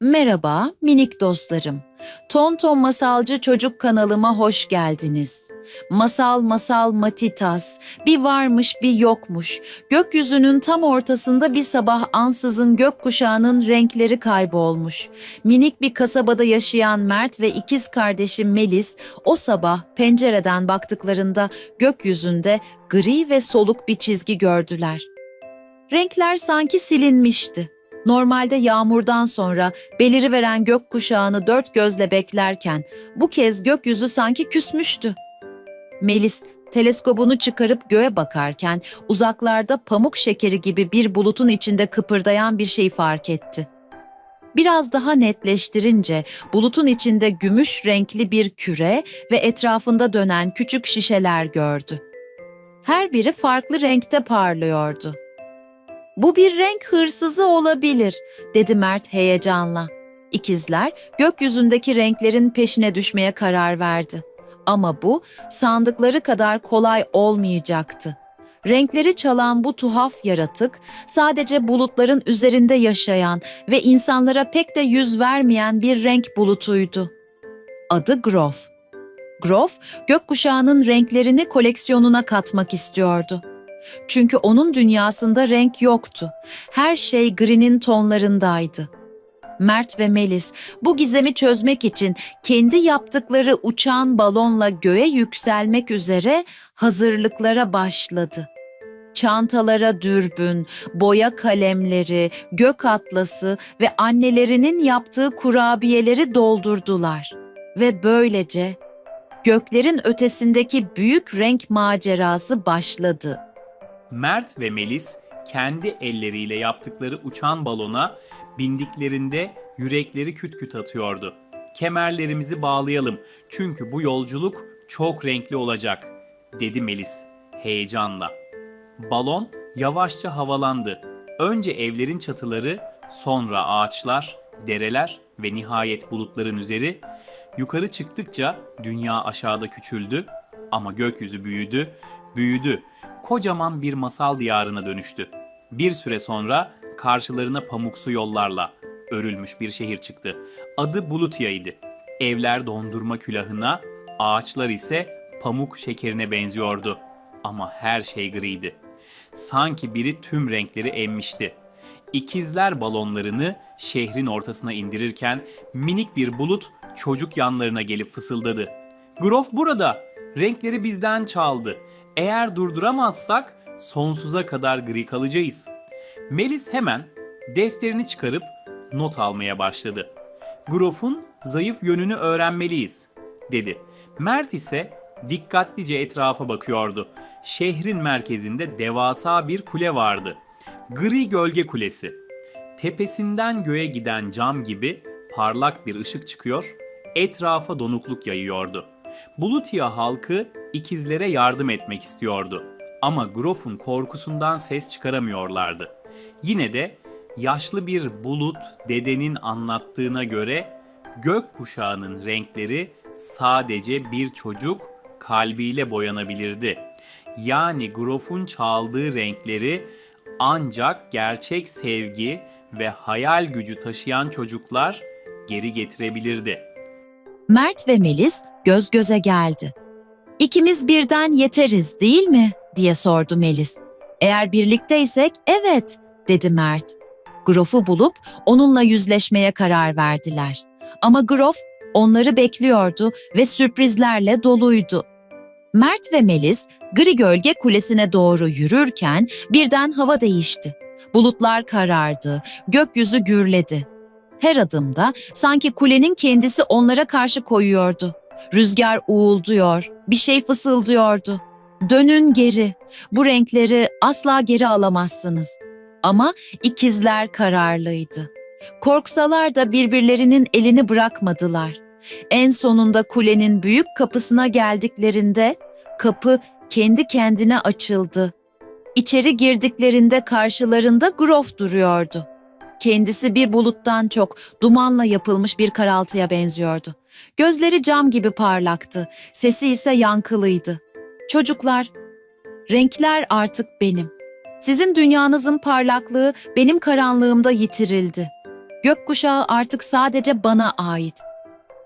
Merhaba minik dostlarım. Tonton Masalcı Çocuk kanalıma hoş geldiniz. Masal masal matitas, bir varmış bir yokmuş. Gökyüzünün tam ortasında bir sabah ansızın gökkuşağının renkleri kaybolmuş. Minik bir kasabada yaşayan Mert ve ikiz kardeşi Melis o sabah pencereden baktıklarında gökyüzünde gri ve soluk bir çizgi gördüler. Renkler sanki silinmişti. Normalde yağmurdan sonra beliriveren gökkuşağını dört gözle beklerken bu kez gökyüzü sanki küsmüştü. Melis teleskobunu çıkarıp göğe bakarken uzaklarda pamuk şekeri gibi bir bulutun içinde kıpırdayan bir şey fark etti. Biraz daha netleştirince bulutun içinde gümüş renkli bir küre ve etrafında dönen küçük şişeler gördü. Her biri farklı renkte parlıyordu. Bu bir renk hırsızı olabilir, dedi Mert heyecanla. İkizler gökyüzündeki renklerin peşine düşmeye karar verdi. Ama bu sandıkları kadar kolay olmayacaktı. Renkleri çalan bu tuhaf yaratık sadece bulutların üzerinde yaşayan ve insanlara pek de yüz vermeyen bir renk bulutuydu. Adı Grof. Grof, gökkuşağının renklerini koleksiyonuna katmak istiyordu. Çünkü onun dünyasında renk yoktu. Her şey grinin tonlarındaydı. Mert ve Melis bu gizemi çözmek için kendi yaptıkları uçan balonla göğe yükselmek üzere hazırlıklara başladı. Çantalara dürbün, boya kalemleri, gök atlası ve annelerinin yaptığı kurabiyeleri doldurdular. Ve böylece göklerin ötesindeki büyük renk macerası başladı. Mert ve Melis kendi elleriyle yaptıkları uçan balona bindiklerinde yürekleri küt küt atıyordu. Kemerlerimizi bağlayalım çünkü bu yolculuk çok renkli olacak, dedi Melis heyecanla. Balon yavaşça havalandı. Önce evlerin çatıları, sonra ağaçlar, dereler ve nihayet bulutların üzeri. Yukarı çıktıkça dünya aşağıda küçüldü ama gökyüzü büyüdü, büyüdü. Kocaman bir masal diyarına dönüştü. Bir süre sonra karşılarına pamuksu yollarla örülmüş bir şehir çıktı. Adı Bulutya'ydı. Evler dondurma külahına, ağaçlar ise pamuk şekerine benziyordu. Ama her şey griydi. Sanki biri tüm renkleri emmişti. İkizler balonlarını şehrin ortasına indirirken minik bir bulut çocuk yanlarına gelip fısıldadı. Grof burada. Renkleri bizden çaldı. Eğer durduramazsak sonsuza kadar gri kalacağız. Melis hemen defterini çıkarıp not almaya başladı. Grof'un zayıf yönünü öğrenmeliyiz, dedi. Mert ise dikkatlice etrafa bakıyordu. Şehrin merkezinde devasa bir kule vardı. Gri Gölge Kulesi. Tepesinden göğe giden cam gibi parlak bir ışık çıkıyor, etrafa donukluk yayıyordu. Bulutya halkı ikizlere yardım etmek istiyordu. Ama Grof'un korkusundan ses çıkaramıyorlardı. Yine de yaşlı bir bulut dedenin anlattığına göre gök kuşağının renkleri sadece bir çocuk kalbiyle boyanabilirdi. Yani Grof'un çaldığı renkleri ancak gerçek sevgi ve hayal gücü taşıyan çocuklar geri getirebilirdi. Mert ve Melis göz göze geldi. İkimiz birden yeteriz değil mi? diye sordu Melis. Eğer birlikteysek evet dedi Mert. Grof'u bulup onunla yüzleşmeye karar verdiler. Ama Grof onları bekliyordu ve sürprizlerle doluydu. Mert ve Melis Gri Gölge Kulesi'ne doğru yürürken birden hava değişti. Bulutlar karardı, gökyüzü gürledi. Her adımda sanki kulenin kendisi onlara karşı koyuyordu. Rüzgar uğulduyor, bir şey fısıldıyordu. Dönün geri, bu renkleri asla geri alamazsınız. Ama ikizler kararlıydı. Korksalar da birbirlerinin elini bırakmadılar. En sonunda kulenin büyük kapısına geldiklerinde kapı kendi kendine açıldı. İçeri girdiklerinde karşılarında Grof duruyordu. Kendisi bir buluttan çok dumanla yapılmış bir karaltıya benziyordu. Gözleri cam gibi parlaktı, sesi ise yankılıydı. Çocuklar, renkler artık benim. Sizin dünyanızın parlaklığı benim karanlığımda yitirildi. Gökkuşağı artık sadece bana ait.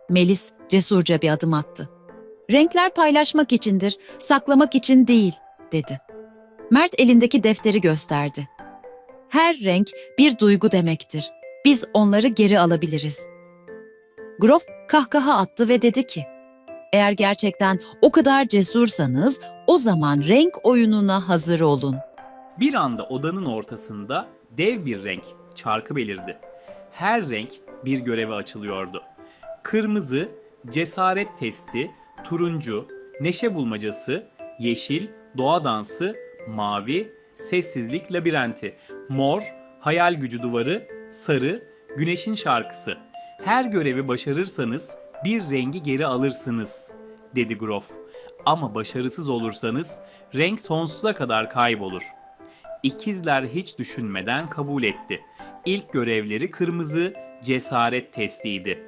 Melis cesurca bir adım attı. Renkler paylaşmak içindir, saklamak için değil, dedi. Mert elindeki defteri gösterdi. Her renk bir duygu demektir. Biz onları geri alabiliriz. Grof kahkaha attı ve dedi ki, eğer gerçekten o kadar cesursanız o zaman renk oyununa hazır olun. Bir anda odanın ortasında dev bir renk çarkı belirdi. Her renk bir göreve açılıyordu. Kırmızı, cesaret testi, turuncu, neşe bulmacası, yeşil, doğa dansı, mavi, sessizlik labirenti, mor, hayal gücü duvarı, sarı, güneşin şarkısı. Her görevi başarırsanız bir rengi geri alırsınız, dedi Grof. Ama başarısız olursanız renk sonsuza kadar kaybolur. İkizler hiç düşünmeden kabul etti. İlk görevleri kırmızı cesaret testiydi.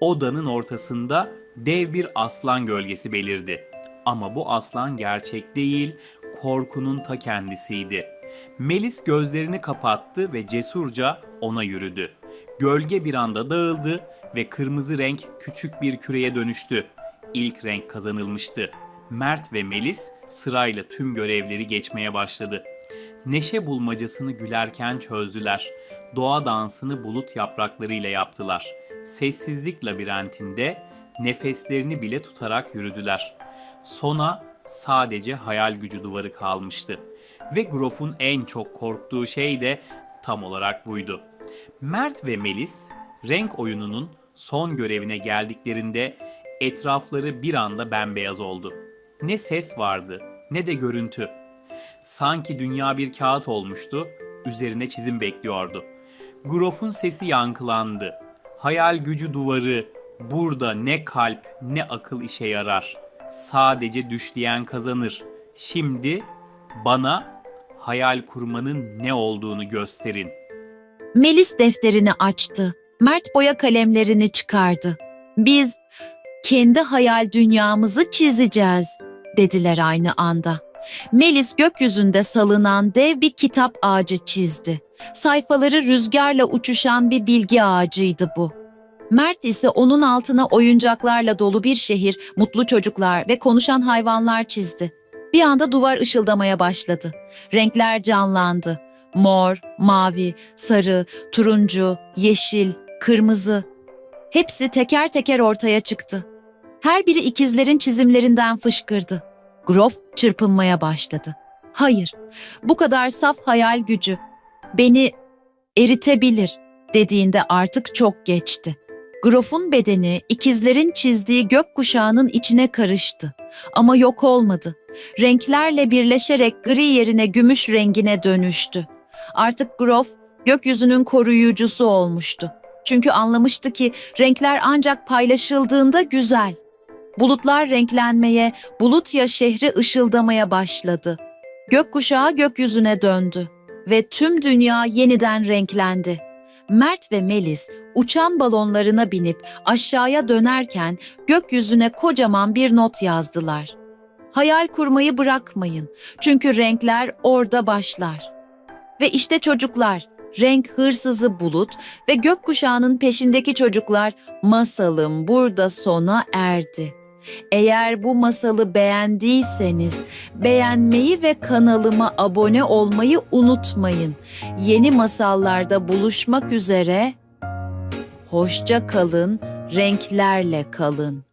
Odanın ortasında dev bir aslan gölgesi belirdi. Ama bu aslan gerçek değil, korkunun ta kendisiydi. Melis gözlerini kapattı ve cesurca ona yürüdü. Gölge bir anda dağıldı ve kırmızı renk küçük bir küreye dönüştü. İlk renk kazanılmıştı. Mert ve Melis sırayla tüm görevleri geçmeye başladı. Neşe bulmacasını gülerken çözdüler. Doğa dansını bulut yapraklarıyla yaptılar. Sessizlik labirentinde nefeslerini bile tutarak yürüdüler. Sona sadece hayal gücü duvarı kalmıştı. Ve Grof'un en çok korktuğu şey de tam olarak buydu. Mert ve Melis renk oyununun son görevine geldiklerinde etrafları bir anda bembeyaz oldu. Ne ses vardı ne de görüntü. Sanki dünya bir kağıt olmuştu, üzerine çizim bekliyordu. Grof'un sesi yankılandı. Hayal gücü duvarı, burada ne kalp ne akıl işe yarar. Sadece düşleyen kazanır. Şimdi bana hayal kurmanın ne olduğunu gösterin. Melis defterini açtı. Mert boya kalemlerini çıkardı. Biz kendi hayal dünyamızı çizeceğiz dediler aynı anda. Melis gökyüzünde salınan dev bir kitap ağacı çizdi. Sayfaları rüzgarla uçuşan bir bilgi ağacıydı bu. Mert ise onun altına oyuncaklarla dolu bir şehir, mutlu çocuklar ve konuşan hayvanlar çizdi. Bir anda duvar ışıldamaya başladı. Renkler canlandı. Mor, mavi, sarı, turuncu, yeşil, kırmızı. Hepsi teker teker ortaya çıktı. Her biri ikizlerin çizimlerinden fışkırdı. Grof çırpınmaya başladı. Hayır, bu kadar saf hayal gücü beni eritebilir dediğinde artık çok geçti. Grof'un bedeni ikizlerin çizdiği gökkuşağının içine karıştı ama yok olmadı. Renklerle birleşerek gri yerine gümüş rengine dönüştü. Artık Grof gökyüzünün koruyucusu olmuştu. Çünkü anlamıştı ki renkler ancak paylaşıldığında güzel. Bulutlar renklenmeye, bulut ya şehri ışıldamaya başladı. Gökkuşağı gökyüzüne döndü ve tüm dünya yeniden renklendi. Mert ve Melis uçan balonlarına binip aşağıya dönerken gökyüzüne kocaman bir not yazdılar. Hayal kurmayı bırakmayın çünkü renkler orada başlar. Ve işte çocuklar, renk hırsızı bulut ve gökkuşağının peşindeki çocuklar masalım burada sona erdi. Eğer bu masalı beğendiyseniz beğenmeyi ve kanalıma abone olmayı unutmayın. Yeni masallarda buluşmak üzere. Hoşça kalın, renklerle kalın.